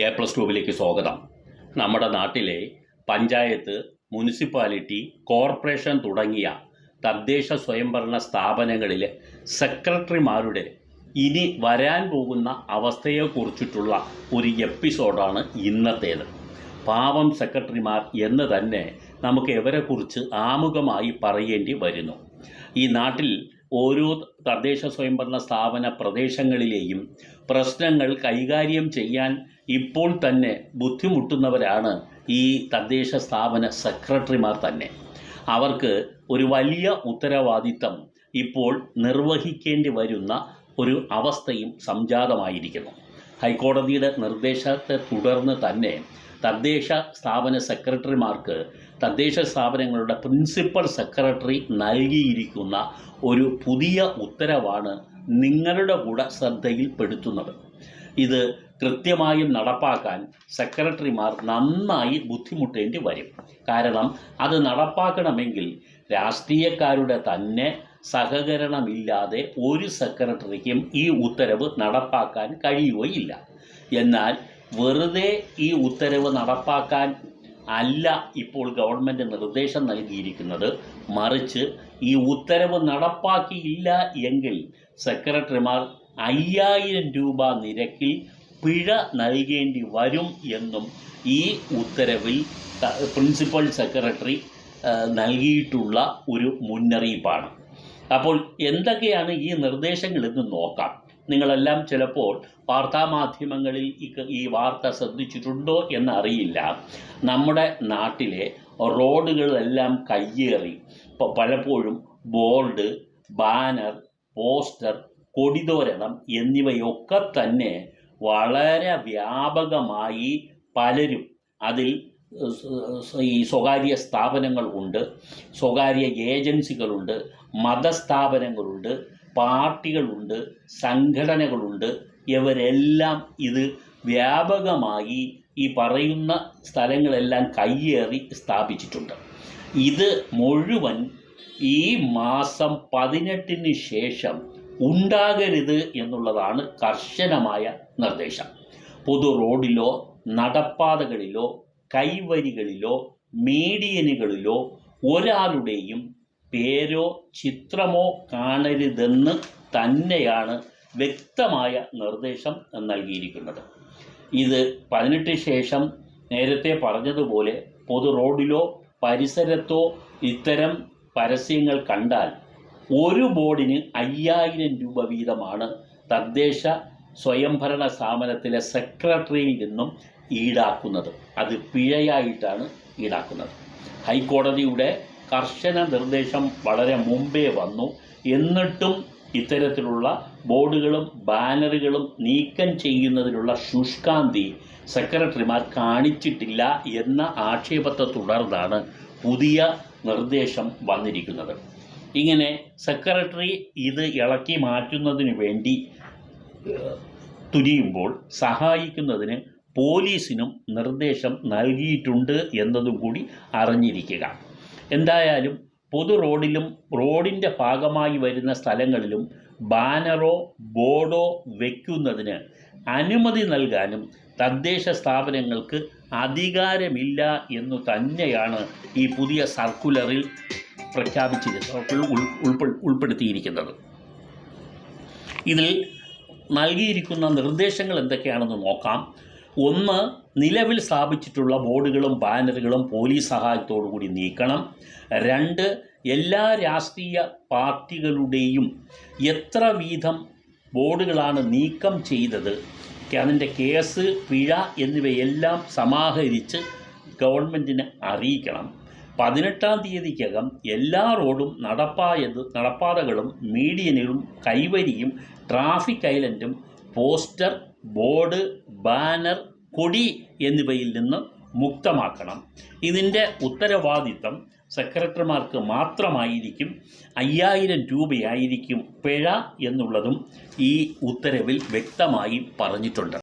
A plus ട്യൂബിലേക്ക് സ്വാഗതം. നമ്മുടെ നാട്ടിലെ പഞ്ചായത്ത് മുനിസിപ്പാലിറ്റി കോർപ്പറേഷൻ തുടങ്ങിയ തദ്ദേശ സ്വയംഭരണ സ്ഥാപനങ്ങളിലെ സെക്രട്ടറിമാരുടെ ഇനി വരാൻ പോകുന്ന അവസ്ഥയെക്കുറിച്ചിട്ടുള്ള ഒരു എപ്പിസോഡാണ് ഇന്നത്തേത്. പാവം സെക്രട്ടറിമാർ എന്ന് തന്നെ നമുക്ക് എവരെക്കുറിച്ച് ആമുഖമായി പറയേണ്ടി വരുന്നു. ഈ നാട്ടിൽ ഓരോ തദ്ദേശ സ്വയംഭരണ സ്ഥാപന പ്രദേശങ്ങളിലെയും പ്രശ്നങ്ങൾ കൈകാര്യം ചെയ്യാൻ ഇപ്പോൾ തന്നെ ബുദ്ധിമുട്ടുന്നവരാണ് ഈ തദ്ദേശ സ്ഥാപന സെക്രട്ടറിമാർ തന്നെ. അവർക്ക് ഒരു വലിയ ഉത്തരവാദിത്തം ഇപ്പോൾ നിർവഹിക്കേണ്ടി വരുന്ന ഒരു അവസ്ഥയും സംജാതമായിരിക്കുന്നു. ഹൈക്കോടതിയുടെ നിർദ്ദേശത്തെ തുടർന്ന് തന്നെ തദ്ദേശ സ്ഥാപന സെക്രട്ടറിമാർക്ക് തദ്ദേശ സ്ഥാപനങ്ങളുടെ പ്രിൻസിപ്പൽ സെക്രട്ടറി നൽകിയിരിക്കുന്ന ഒരു പുതിയ ഉത്തരവാണ് നിങ്ങളുടെ കൂടെ ശ്രദ്ധയിൽപ്പെടുത്തുന്നത്. ഇത് കൃത്യമായും നടപ്പാക്കാൻ സെക്രട്ടറിമാർ നന്നായി ബുദ്ധിമുട്ടേണ്ടി വരും. കാരണം അത് നടപ്പാക്കണമെങ്കിൽ രാഷ്ട്രീയക്കാരുടെ തന്നെ സഹകരണമില്ലാതെ ഒരു സെക്രട്ടറിക്കും ഈ ഉത്തരവ് നടപ്പാക്കാൻ കഴിയുകയില്ല. എന്നാൽ വെറുതെ ഈ ഉത്തരവ് നടപ്പാക്കാൻ അല്ല ഇപ്പോൾ ഗവൺമെന്റ് നിർദ്ദേശം നൽകിയിരിക്കുന്നത്. മറിച്ച് ഈ ഉത്തരവ് നടപ്പാക്കിയില്ല എങ്കിൽ സെക്രട്ടറിമാർ അയ്യായിരം രൂപ നിരക്കിൽ പിഴ നൽകേണ്ടി വരും എന്നും ഈ ഉത്തരവിൽ പ്രിൻസിപ്പൽ സെക്രട്ടറി നൽകിയിട്ടുള്ള ഒരു മുന്നറിയിപ്പാണ്. അപ്പോൾ എന്തൊക്കെയാണ് ഈ നിർദ്ദേശങ്ങൾ എന്ന് നോക്കാം. നിങ്ങളെല്ലാം ചിലപ്പോൾ വാർത്താമാധ്യമങ്ങളിൽ ഈ- വാർത്ത ശ്രദ്ധിച്ചിട്ടുണ്ടോ എന്നറിയില്ല. നമ്മുടെ നാട്ടിലെ റോഡുകളെല്ലാം കയ്യേറി. ഇപ്പോൾ പലപ്പോഴും ബോർഡ് ബാനർ പോസ്റ്റർ കൊടിതോരണം എന്നിവയൊക്കെ തന്നെ വളരെ വ്യാപകമായി പലരും അതിൽ ഈ സ്വകാര്യ സ്ഥാപനങ്ങൾ ഉണ്ട് സ്വകാര്യ ഏജൻസികളുണ്ട് മതസ്ഥാപനങ്ങളുണ്ട് പാർട്ടികളുണ്ട് സംഘടനകളുണ്ട്. ഇവരെല്ലാം ഇത് വ്യാപകമായി ഈ പറയുന്ന സ്ഥലങ്ങളെല്ലാം കയ്യേറി സ്ഥാപിച്ചിട്ടുണ്ട്. ഇത് മുഴുവൻ ഈ മാസം പതിനെട്ടിന് ശേഷം ഉണ്ടാകരുത് എന്നുള്ളതാണ് കർശനമായ നിർദ്ദേശം. പൊതു റോഡിലോ നടപ്പാതകളിലോ കൈവരികളിലോ മീഡിയനുകളിലോ ഒരാളുടെയും പേരോ ചിത്രമോ കാണരുതെന്ന് തന്നെയാണ് വ്യക്തമായ നിർദ്ദേശം നൽകിയിരിക്കുന്നത്. ഇത് പതിനെട്ട് ശേഷം നേരത്തെ പറഞ്ഞതുപോലെ പൊതു റോഡിലോ പരിസരത്തോ ഇത്തരം പരസ്യങ്ങൾ കണ്ടാൽ ഒരു ബോർഡിന് അയ്യായിരം രൂപ വീതമാണ് തദ്ദേശ സ്വയംഭരണ സ്ഥാപനത്തിലെ സെക്രട്ടറിയിൽ നിന്നും ഈടാക്കുന്നത്. അത് പിഴയായിട്ടാണ് ഈടാക്കുന്നത്. ഹൈക്കോടതിയുടെ കർശന നിർദ്ദേശം വളരെ മുമ്പേ വന്നു. എന്നിട്ടും ഇത്തരത്തിലുള്ള ബോർഡുകളും ബാനറുകളും നീക്കം ചെയ്യുന്നതിനുള്ള ശുഷ്കാന്തി സെക്രട്ടറിമാർ കാണിച്ചിട്ടില്ല എന്ന ആക്ഷേപത്തെ തുടർന്നാണ് പുതിയ നിർദ്ദേശം വന്നിരിക്കുന്നത്. ഇങ്ങനെ സെക്രട്ടറി ഇത് ഇളക്കി മാറ്റുന്നതിന് വേണ്ടി തുനിയുമ്പോൾ സഹായിക്കുന്നതിന് പോലീസിനും നിർദ്ദേശം നൽകിയിട്ടുണ്ട് എന്നതും കൂടി അറിഞ്ഞിരിക്കുക. എന്തായാലും പൊതു റോഡിലും റോഡിന്റെ ഭാഗമായി വരുന്ന സ്ഥലങ്ങളിലും ബാനറോ ബോർഡോ വയ്ക്കുന്നതിന് അനുമതി നൽകാനും തദ്ദേശ സ്ഥാപനങ്ങൾക്ക് അധികാരമില്ല എന്നു തന്നെയാണ് ഈ പുതിയ സർക്കുലറിൽ പ്രഖ്യാപിച്ചിരുന്നത് ഉൾ- ഉൾപ്പെ- ഉൾപ്പെടുത്തിയിരിക്കുന്നത്. ഇതിൽ നൽകിയിരിക്കുന്ന നിർദ്ദേശങ്ങൾ എന്തൊക്കെയാണെന്ന് നോക്കാം. ഒന്ന് നിലവിൽ സ്ഥാപിച്ചിട്ടുള്ള ബോർഡുകളും ബാനറുകളും പോലീസ് സഹായത്തോടു കൂടി നീക്കണം. രണ്ട് എല്ലാ രാഷ്ട്രീയ പാർട്ടികളുടെയും എത്ര വീതം ബോർഡുകളാണ് നീക്കം ചെയ്തത് അതിന്റെ കേസ് പിഴ എന്നിവയെല്ലാം സമാഹരിച്ച് ഗവൺമെന്റിനെ അറിയിക്കണം. പതിനെട്ടാം തീയതിക്കകം എല്ലാ റോഡും നടപ്പായത് നടപ്പാതകളും മീഡിയനുകളും കൈവരിയും ട്രാഫിക് ഐലൻഡും പോസ്റ്റർ ബോർഡ് ബാനർ കൊടി എന്നിവയിൽ നിന്ന് മുക്തമാക്കണം. ഇതിന്റെ ഉത്തരവാദിത്തം സെക്രട്ടറിമാർക്ക് മാത്രമായിരിക്കും അയ്യായിരം രൂപയായിരിക്കും പിഴ എന്നുള്ളതും ഈ ഉത്തരവിൽ വ്യക്തമായി പറഞ്ഞിട്ടുണ്ട്.